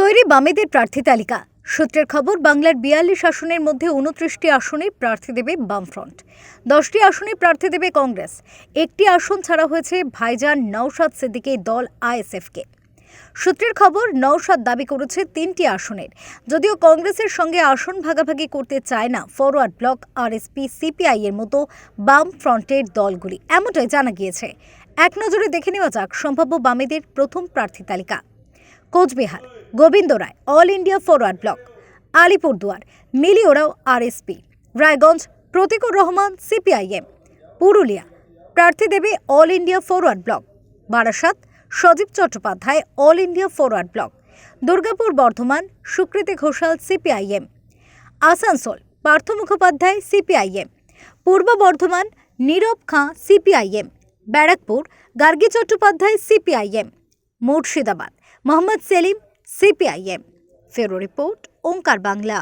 তৈরি বামেদের প্রার্থী তালিকা। সূত্রের খবর, বাংলার বিয়াল্লিশ আসনের মধ্যে উনত্রিশটি আসনে প্রার্থী দেবে বামফ্রন্ট। দশটি আসনে প্রার্থী দেবে কংগ্রেস। একটি আসন ছাড়া হয়েছে ভাইজান নওশাদ সিদ্দিকী দল আইএসএফকে। সূত্রের খবর, নওশাদ দাবি করেছে তিনটি আসনের। যদিও কংগ্রেসের সঙ্গে আসন ভাগাভাগি করতে চায় না ফরওয়ার্ড ব্লক, আরএসপি, সিপিআই এর মতো বাম ফ্রন্টের দলগুলি। এমনটাই জানা গিয়েছে। এক নজরে দেখে নেওয়া যাক, সম্ভাব্য বামেদের প্রথম প্রার্থী তালিকা। Cooch Behar Gobinda Roy All India Forward Bloc Alipurduar Mili Oraon RSP, Raiganj, Pratikur Rahaman, CPIM, Purulia, প্রার্থী দেবে All India Forward Bloc Barasat, Sajib Chattopadhyay All India Forward Bloc Durgapur Bardhaman, Sukriti Ghoshal, CPIM, Asansol, Partha Mukhopadhyay, CPIM, Purba Bardhaman, Nirab Khan, CPIM, Barrackpore, Gargi Chattopadhyay, CPIM, Murshidabad, Mohammad Salim CPIM ফেরো report Onkar Bangla